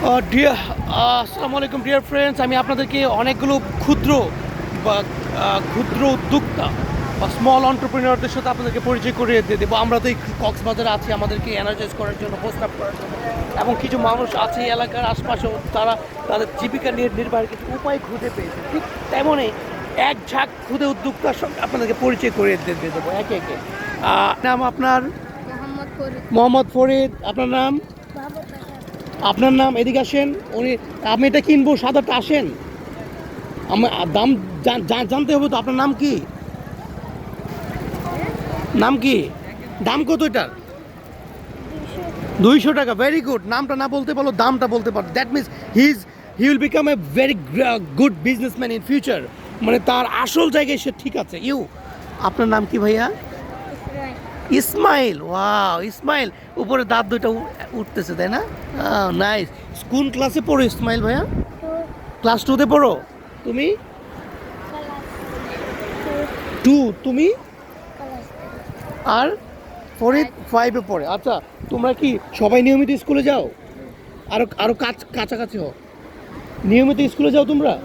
Deer আসসালামু আলাইকুম dear friends আমি আপনাদেরকে অনেকগুলো ক্ষুদ্র বা ক্ষুদ্র উদ্যোক্তা বা স্মল অন্টারপ্রিনিয়রদের সাথে আপনাদেরকে পরিচয় করিয়ে দিয়ে দেবো। আমরা তো এই কক্সবাজারে আছি আমাদেরকে এনার্জাইজ করার জন্য প্রস্তাব করার জন্য। এবং কিছু মানুষ আছে এই এলাকার আশপাশেও তারা তাদের জীবিকা নিয়ে নির্বাহের কিছু উপায় খুঁজে পেয়েছে। ঠিক তেমনই এক ঝাঁক ক্ষুদে উদ্যোক্তার সঙ্গে আপনাদেরকে পরিচয় করিয়ে দিয়ে দেবো একে একে। নাম আপনার? মোহাম্মদ ফরিদ আপনার নাম? আপনার নাম এদিকে আসেন, উনি আমি এটা কিনবো, সাদাটা আসেন। দাম জান- জান- জানতে হবে তো, আপনার নাম কি? নাম কি? দাম কত এটার? দুইশো টাকা ভেরি গুড নামটা না বলতে পারল দামটা বলতে পারো। That means he is he will become a very good businessman in future মানে তার আসল জায়গায় সে ঠিক আছে। ইউ আপনার নাম কি ভাইয়া? ইসমাইল, ওয়াও, ইসমাইল। উপরে দাঁত দুইটা উঠতেছে, তাই না? নাইস কোন ক্লাসে পড়ো ইসমাইল ভাইয়া? ক্লাস টুতে পড়ো? তুমি? টু তুমি? আর ফরিদ ফাইভে পড়ে। আচ্ছা তোমরা কি সবাই নিয়মিত স্কুলে যাও? আরও আরও কাছ কাছাকাছি হও। নিয়মিত স্কুলে যাও তোমরা?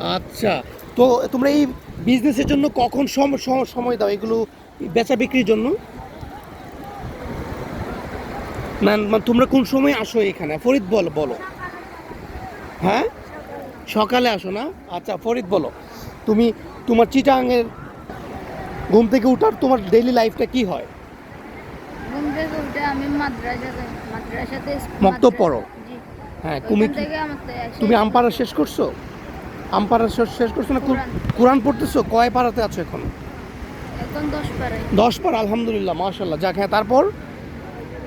আচ্ছা তো তোমরা এই বিজনেসের জন্য কখন সম- সম- সময় দাও? এগুলো বেচা বিক্রির জন্য? না মানে তোমরা কোন সময় আসো এখানে? ফরিদ বলো বলো। হ্যাঁ? সকালে আসো না? আচ্ছা ফরিদ বলো। তুমি তোমার চিটাঙের ঘুম থেকে উঠার তোমার ডেইলি লাইফটা কি হয়? ঘুম থেকে উঠে আমি মাদ্রাসা মাদ্রাসাতে মক্তব পড়ো? হ্যাঁ তুমি তুমি আমপাড়া শেষ করছ? আমপাড়া শেষ- শেষ করছ না? কুর- কোরআন। পড়তেছো? কয় পাড়াতে আছো এখন? এখন দশ পাড়ায়। দশ পার আলহামদুলিল্লাহ মাশাল্লাহ যাক হ্যাঁ তারপর?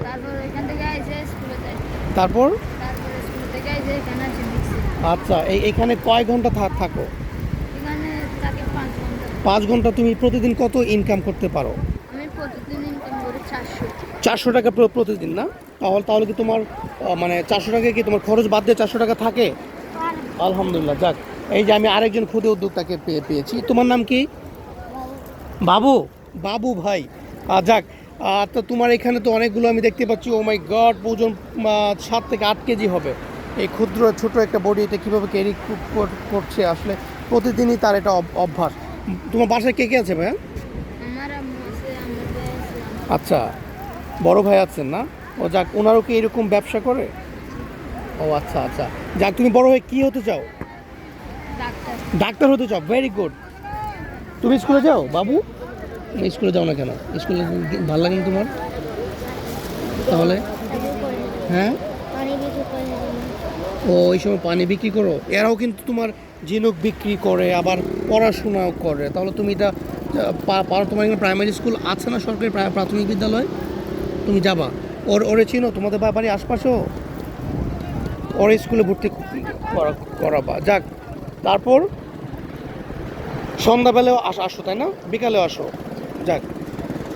তারপর এখান থেকে আইসে স্কুলে যাই তারপর? তারপর স্কুল থেকে আইসে এখানে আসি আচ্ছা এই এখানে কয় ঘণ্টা থাকো? এখানে থাকে পাঁচ ঘণ্টা। তুমি প্রতিদিন কত ইনকাম করতে পারো? আমি প্রতিদিন ইনকাম করি চারশো। টাকা প্র- প্রতিদিন না? তাহলে তাহলে কি তোমার মানে চারশো টাকা কি তোমার খরচ বাদ দিয়ে চারশো টাকা থাকে? আলহামদুলিল্লাহ যাক। এই যে আমি আরেকজন ক্ষুদে উদ্যোক্তাকে পেয়ে পেয়েছি। তোমার নাম কি? বাবু। বাবু? ভাই। যাক আহ, তো তোমার এখানে তো অনেকগুলো আমি দেখতে পাচ্ছি ও মাই গড ওজন সাত থেকে আট কেজি হবে। এই ক্ষুদ্র ছোট একটা বডি এটা কীভাবে ক্যারি করছে আসলে প্রতিদিনই তার এটা অভ- অভ্যাস। তোমার বাসায় কে কে আছে ভাইয়া? আচ্ছা বড় ভাই আছেন না? ও যাক ওনারও কি এরকম ব্যবসা করে? ও আচ্ছা আচ্ছা। যাক তুমি বড় হয়ে কি হতে চাও? ডাক্তার। ডাক্তার হতে চাও ভেরি গুড তুমি স্কুলে যাও বাবু? তুমি স্কুলে যাও না কেন? স্কুলে ভালো লাগে না তোমার? তাহলে? হ্যাঁ? ও ওই সময় পানি বিক্রি করো? এরাও কিন্তু তোমার ঝিনুক বিক্রি করে আবার পড়াশোনাও করে। তাহলে তুমি এটা তোমার এখানে প্রাইমারি স্কুল আছে না সরকারি প্রা- প্রাথমিক বিদ্যালয়? তুমি যাবা। ওর ওরে চিনো? তোমাদের বাড়ির আশপাশেও? ওর স্কুলে ভর্তি করা- করাবা। যাক তারপর সন্ধ্যাবেলাও আস আসো তাই না? বিকালেও আসো। যাক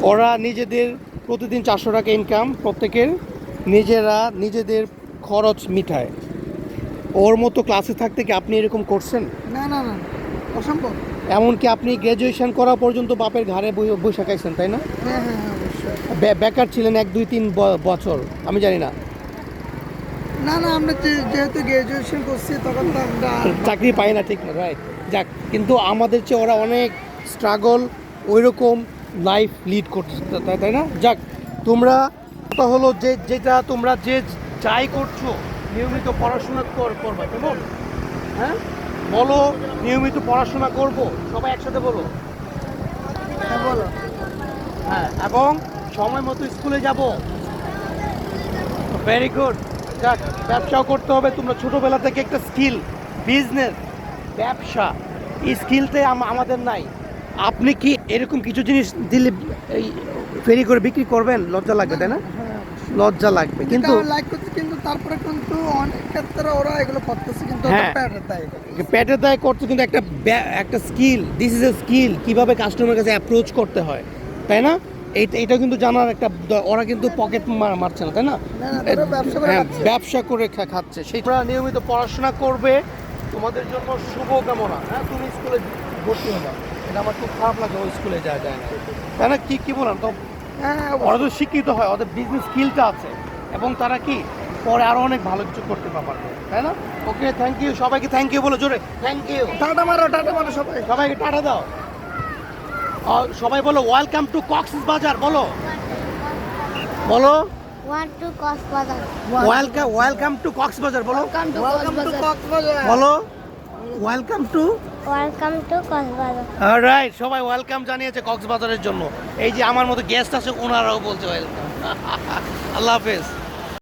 ওরা নিজেদের প্রতিদিন চারশো টাকা ইনকাম প্রত্যেকের নিজেরা নিজেদের খরচ মিটায়। ওর মতো ক্লাসে থাকতে কি আপনি এরকম করছেন? না না না অসম্ভব। এমনকি আপনি গ্র্যাজুয়েশন করা পর্যন্ত বাপের ঘাড়ে বই- বসে খাইছেন তাই না? হ্যাঁ হ্যাঁ হ্যাঁ অবশ্যই। বেকার ছিলেন এক দুই তিন বছর আমি জানি না। না না আমরা যেহেতু গ্র্যাজুয়েশন করছি তখন তো আমরা চাকরি পাই না ঠিক না রাইট যাক কিন্তু আমাদের চেয়ে ওরা অনেক স্ট্রাগল ওই রকম লাইফ লিড করছে তাই তাই না? যাক তোমরা কথা হলো যে যেটা তোমরা যে যাই করছ নিয়মিত পড়াশোনা কর করবা কেমন? হ্যাঁ? বলো নিয়মিত পড়াশোনা করব সবাই একসাথে বলো। হ্যাঁ বলো। হ্যাঁ এবং সময় মতো স্কুলে যাব। ভেরি গুড যাক ব্যবসাও করতে হবে তোমরা ছোটোবেলা থেকে একটা স্কিল বিজনেস ব্যবসা। এই স্কিলতে আমাদের নাই। আপনি কি এরকম কিছু জিনিস দিলে এই ফেরি করে বিক্রি করবেন? লজ্জা লাগবে তাই না? লজ্জা লাগবে কিন্তু লাইক করছি কিন্তু তারপরে কিন্তু অনেক ক্ষেত্রে ওরা এগুলো করতেছে কিন্তু পেটে দায় করতে কিন্তু একটা একটা skill this is a skill কীভাবে কাস্টমার কাছে অ্যাপ্রোচ করতে হয় তাই না? এইটা এটা কিন্তু জানার একটা ওরা কিন্তু পকেট মারছে না তাই না? ব্যবসা করে হ্যাঁ, খাচ্ছে। সেটা নিয়মিত পড়াশোনা করবে তোমাদের জন্য শুভ কামনা হ্যাঁ? তুমি স্কুলে ভর্তি হবা এটা আমার খুব খারাপ লাগে ওই স্কুলে যায় যায় না। তাই না কি কি বললাম তো হ্যাঁ ওরা তো শিক্ষিত হয় ওদের বিজনেস স্কিলটা আছে। এবং তারা কি পরে আরও অনেক ভালো কিছু করতে পারবে তাই না? ওকে থ্যাংক ইউ সবাইকে থ্যাংক ইউ বলো জোরে থ্যাংক ইউ টাটা মারো টাটা মারো সবাই। সবাইকে টাটা দাও। সবাই বলো ওয়েলকাম টু কক্সবাজার বাজার বলো। বলো। One two Cox's Bazar welcome welcome to Cox's Bazar বলো welcome to welcome to Cox's Bazar Cox's Bazar বলো। Welcome to welcome to Cox's Bazar alright সবাই ওয়েলকাম জানিয়েছে কক্সবাজারের জন্য। এই যে আমার মতো গেস্ট আছে ওনারাও বলছে ওয়েলকাম আল্লাহ হাফেজ।